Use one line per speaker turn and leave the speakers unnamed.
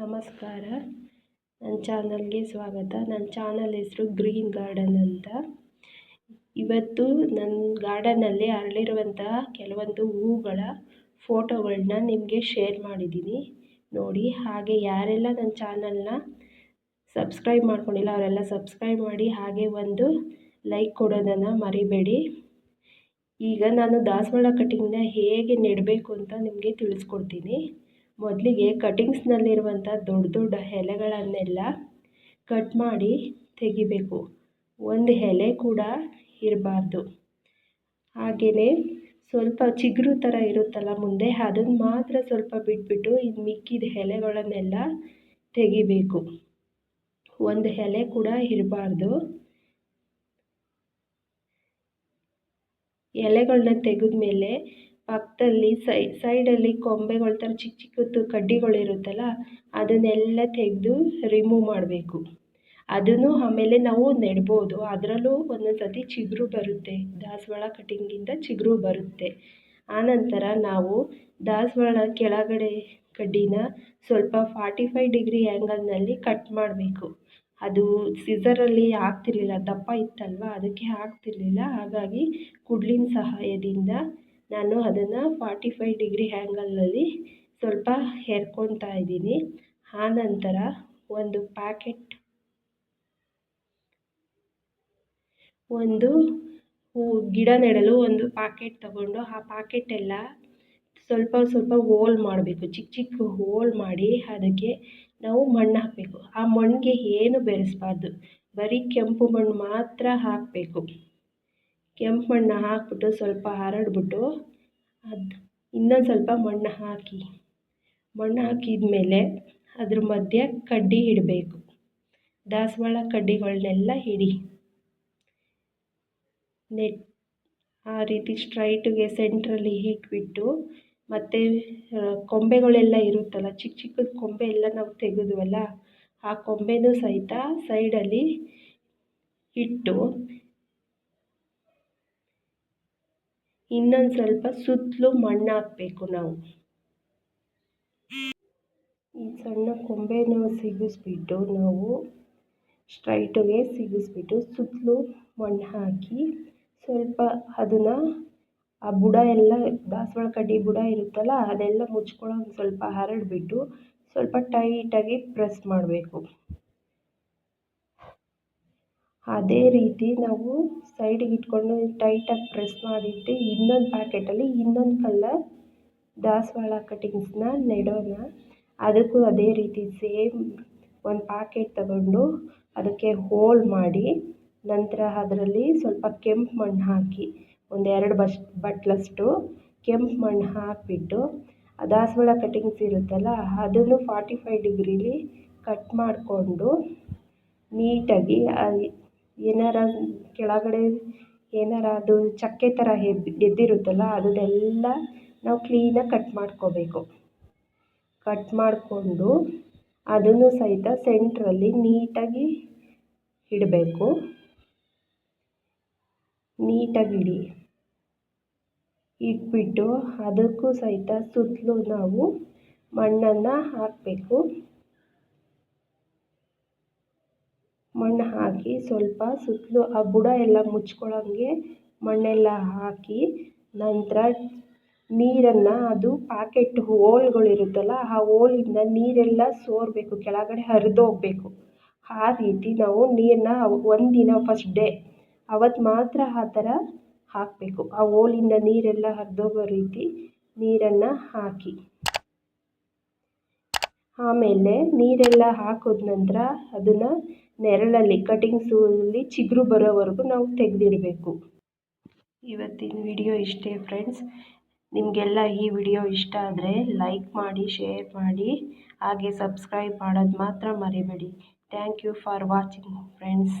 ನಮಸ್ಕಾರ. ನನ್ನ ಚಾನಲ್ಗೆ ಸ್ವಾಗತ. ನನ್ನ ಚಾನಲ್ ಹೆಸರು ಗ್ರೀನ್ ಗಾರ್ಡನ್ ಅಂತ. ಇವತ್ತು ನನ್ನ ಗಾರ್ಡನಲ್ಲಿ ಅರಳಿರುವಂತಹ ಕೆಲವೊಂದು ಹೂಗಳ ಫೋಟೋಗಳನ್ನ ನಿಮಗೆ ಶೇರ್ ಮಾಡಿದ್ದೀನಿ. ನೋಡಿ, ಹಾಗೆ ಯಾರೆಲ್ಲ ನನ್ನ ಚಾನಲ್ನ ಸಬ್ಸ್ಕ್ರೈಬ್ ಮಾಡ್ಕೊಂಡಿಲ್ಲ, ಅವರೆಲ್ಲ ಸಬ್ಸ್ಕ್ರೈಬ್ ಮಾಡಿ ಹಾಗೆ ಒಂದು ಲೈಕ್ ಕೊಡೋದನ್ನು ಮರಿಬೇಡಿ. ಈಗ ನಾನು ದಾಸವಾಳ ಕಟಿಂಗ್ನ ಹೇಗೆ ನೆಡಬೇಕು ಅಂತ ನಿಮಗೆ ತಿಳಿಸ್ಕೊಡ್ತೀನಿ. ಮೊದಲಿಗೆ ಕಟಿಂಗ್ಸ್ನಲ್ಲಿರುವಂಥ ದೊಡ್ಡ ದೊಡ್ಡ ಎಲೆಗಳನ್ನೆಲ್ಲ ಕಟ್ ಮಾಡಿ ತೆಗಿಬೇಕು. ಒಂದು ಎಲೆ ಕೂಡ ಇರಬಾರ್ದು. ಹಾಗೆಯೇ ಸ್ವಲ್ಪ ಚಿಗುರು ಥರ ಇರುತ್ತಲ್ಲ ಮುಂದೆ ಅದನ್ನು ಮಾತ್ರ ಸ್ವಲ್ಪ ಬಿಟ್ಬಿಟ್ಟು ಇನ್ನು ಮಿಕ್ಕಿದ ಎಲೆಗಳನ್ನೆಲ್ಲ ತೆಗಿಬೇಕು. ಒಂದು ಎಲೆ ಕೂಡ ಇರಬಾರ್ದು. ಎಲೆಗಳನ್ನ ತೆಗೆದ್ಮೇಲೆ ಪಕ್ಕದಲ್ಲಿ ಸೈಡಲ್ಲಿ ಕೊಂಬೆಗಳ ಥರ ಚಿಕ್ಕ ಚಿಕ್ಕದು ಕಡ್ಡಿಗಳಿರುತ್ತಲ್ಲ, ಅದನ್ನೆಲ್ಲ ತೆಗೆದು ರಿಮೂವ್ ಮಾಡಬೇಕು. ಅದನ್ನು ಆಮೇಲೆ ನಾವು ನೆಡ್ಬೋದು. ಅದರಲ್ಲೂ ಒಂದೊಂದು ಸತಿ ಚಿಗುರು ಬರುತ್ತೆ. ದಾಸವಾಳ ಕಟಿಂಗಿಂದ ಚಿಗುರು ಬರುತ್ತೆ. ಆನಂತರ ನಾವು ದಾಸವಾಳ ಕೆಳಗಡೆ ಕಡ್ಡಿನ ಸ್ವಲ್ಪ ಫಾರ್ಟಿ ಫೈವ್ ಡಿಗ್ರಿ ಆ್ಯಂಗಲ್ನಲ್ಲಿ ಕಟ್ ಮಾಡಬೇಕು. ಅದು ಸಿಸರಲ್ಲಿ ಆಗ್ತಿರ್ಲಿಲ್ಲ, ದಪ್ಪ ಇತ್ತಲ್ವ? ಅದಕ್ಕೆ ಆಗ್ತಿರ್ಲಿಲ್ಲ. ಹಾಗಾಗಿ ಕುಡ್ಲಿನ ಸಹಾಯದಿಂದ ನಾನು ಅದನ್ನು ಫಾರ್ಟಿ ಫೈವ್ ಡಿಗ್ರಿ ಆ್ಯಂಗಲ್ನಲ್ಲಿ ಸ್ವಲ್ಪ ಹೆರ್ಕೊತಾ ಇದ್ದೀನಿ. ಆನಂತರ ಒಂದು ಪ್ಯಾಕೆಟ್ ಒಂದು ಹೂ, ಗಿಡ ನೆಡಲು ಒಂದು ಪ್ಯಾಕೆಟ್ ತಗೊಂಡು ಆ ಪ್ಯಾಕೆಟೆಲ್ಲ ಸ್ವಲ್ಪ ಸ್ವಲ್ಪ ಹೋಲ್ ಮಾಡಬೇಕು. ಚಿಕ್ಕ ಚಿಕ್ಕ ಹೋಲ್ ಮಾಡಿ ಅದಕ್ಕೆ ನಾವು ಮಣ್ಣು ಹಾಕಬೇಕು. ಆ ಮಣ್ಣಿಗೆ ಏನು ಬೆರೆಸ್ಬಾರ್ದು? ಬರೀ ಕೆಂಪು ಮಣ್ಣು ಮಾತ್ರ ಹಾಕಬೇಕು. ಕೆಂಪು ಮಣ್ಣು ಹಾಕಿಬಿಟ್ಟು ಸ್ವಲ್ಪ ಹರಡಿಬಿಟ್ಟು ಅದು ಇನ್ನೊಂದು ಸ್ವಲ್ಪ ಮಣ್ಣು ಹಾಕಿ. ಮಣ್ಣು ಹಾಕಿದ್ಮೇಲೆ ಅದ್ರ ಮಧ್ಯೆ ಕಡ್ಡಿ ಇಡಬೇಕು. ದಾಸವಾಳ ಕಡ್ಡಿಗಳನ್ನೆಲ್ಲ ಇಡಿ. ನೆಟ್ ಆ ರೀತಿ ಸ್ಟ್ರೈಟಿಗೆ ಸೆಂಟ್ರಲ್ಲಿ ಇಟ್ಬಿಟ್ಟು ಮತ್ತು ಕೊಂಬೆಗಳೆಲ್ಲ ಇರುತ್ತಲ್ಲ ಚಿಕ್ಕ ಚಿಕ್ಕದು ಕೊಂಬೆ ಎಲ್ಲ ನಾವು ತೆಗೆದ್ವಲ್ಲ, ಆ ಕೊಂಬೆನೂ ಸಹಿತ ಸೈಡಲ್ಲಿ ಇಟ್ಟು ಇನ್ನೊಂದು ಸ್ವಲ್ಪ ಸುತ್ತಲೂ ಮಣ್ಣು ಹಾಕಬೇಕು ನಾವು. ಈ ಸಣ್ಣ ಕೊಂಬೆನ ಸಿಗಿಸ್ಬಿಟ್ಟು ನಾವು ಸ್ಟ್ರೈಟಿಗೆ ಸಿಗಿಸ್ಬಿಟ್ಟು ಸುತ್ತಲೂ ಮಣ್ಣು ಹಾಕಿ ಸ್ವಲ್ಪ ಅದನ್ನು ಆ ಬುಡ ಎಲ್ಲ ದಾಸವಾಳ ಕಡ್ಡಿ ಬುಡ ಇರುತ್ತಲ್ಲ ಅದೆಲ್ಲ ಮುಚ್ಕೊಳ್ಳೋ ಒಂದು ಸ್ವಲ್ಪ ಹರಡಿಬಿಟ್ಟು ಸ್ವಲ್ಪ ಟೈಟಾಗಿ ಪ್ರೆಸ್ ಮಾಡಬೇಕು. ಅದೇ ರೀತಿ ನಾವು ಸೈಡಿಗೆ ಇಟ್ಕೊಂಡು ಟೈಟಾಗಿ ಪ್ರೆಸ್ ಮಾಡಿಟ್ಟು ಇನ್ನೊಂದು ಪ್ಯಾಕೆಟಲ್ಲಿ ಇನ್ನೊಂದು ಕಲ್ಲರ್ ದಾಸವಾಳ ಕಟಿಂಗ್ಸ್ನ ನೆಡೋಣ ಅದಕ್ಕೂ ಅದೇ ರೀತಿ ಸೇಮ್ ಒಂದು ಪ್ಯಾಕೆಟ್ ತಗೊಂಡು ಅದಕ್ಕೆ ಹೋಲ್ ಮಾಡಿ ನಂತರ ಅದರಲ್ಲಿ ಸ್ವಲ್ಪ ಕೆಂಪು ಮಣ್ಣು ಹಾಕಿ ಒಂದೆರಡು ಬಸ್ ಬಟ್ಲಷ್ಟು ಕೆಂಪು ಮಣ್ಣು ಹಾಕಿಬಿಟ್ಟು ದಾಸವಾಳ ಕಟಿಂಗ್ಸ್ ಇರುತ್ತಲ್ಲ ಅದನ್ನು ಫಾರ್ಟಿ ಫೈವ್ ಡಿಗ್ರೀಲಿ ಕಟ್ ಮಾಡಿಕೊಂಡು ನೀಟಾಗಿ ಏನಾರ ಕೆಳಗಡೆ ಏನಾರ ಅದು ಚಕ್ಕೆ ಥರ ಎದ್ದಿರುತ್ತಲ್ಲ ಅದನ್ನೆಲ್ಲ ನಾವು ಕ್ಲೀನಾಗಿ ಕಟ್ ಮಾಡ್ಕೋಬೇಕು. ಕಟ್ ಮಾಡಿಕೊಂಡು ಅದನ್ನು ಸಹಿತ ಸೆಂಟ್ರಲ್ಲಿ ನೀಟಾಗಿ ಇಡಬೇಕು. ನೀಟಾಗಿ ಇಡಿ. ಇಟ್ಬಿಟ್ಟು ಅದಕ್ಕೂ ಸಹಿತ ಸುತ್ತಲೂ ನಾವು ಮಣ್ಣನ್ನು ಹಾಕಬೇಕು. ಮಣ್ಣು ಹಾಕಿ ಸ್ವಲ್ಪ ಸುತ್ತಲೂ ಆ ಬುಡ ಎಲ್ಲ ಮುಚ್ಕೊಳ್ಳೋಂಗೆ ಮಣ್ಣೆಲ್ಲ ಹಾಕಿ ನಂತರ ನೀರನ್ನು ಅದು ಪ್ಯಾಕೆಟ್ ಹೋಲ್ಗಳಿರುತ್ತಲ್ಲ, ಆ ಹೋಲಿಂದ ನೀರೆಲ್ಲ ಸೋರಬೇಕು, ಕೆಳಗಡೆ ಹರಿದೋಗ್ಬೇಕು ಆ ರೀತಿ ನಾವು ನೀರನ್ನ ಒಂದಿನ ಫಸ್ಟ್ ಡೇ ಅವತ್ತು ಮಾತ್ರ ಆ ಥರ ಹಾಕಬೇಕು. ಆ ಹೋಲಿಂದ ನೀರೆಲ್ಲ ಹರಿದೋಗೋ ರೀತಿ ನೀರನ್ನು ಹಾಕಿ. ಆಮೇಲೆ ನೀರೆಲ್ಲ ಹಾಕಿದ ನಂತರ ಅದನ್ನು ನೆರಳಲ್ಲಿ ಕಟಿಂಗ್ಸಲ್ಲಿ ಚಿಗುರು ಬರೋವರೆಗೂ ನಾವು ತೆಗೆದಿಡಬೇಕು. ಇವತ್ತಿನ ವಿಡಿಯೋ ಇಷ್ಟೇ ಫ್ರೆಂಡ್ಸ್ ನಿಮಗೆಲ್ಲ ಈ ವಿಡಿಯೋ ಇಷ್ಟ ಆದರೆ ಲೈಕ್ ಮಾಡಿ ಶೇರ್ ಮಾಡಿ, ಹಾಗೆ ಸಬ್ಸ್ಕ್ರೈಬ್ ಮಾಡೋದು ಮಾತ್ರ ಮರಿಬೇಡಿ. Thank you for watching friends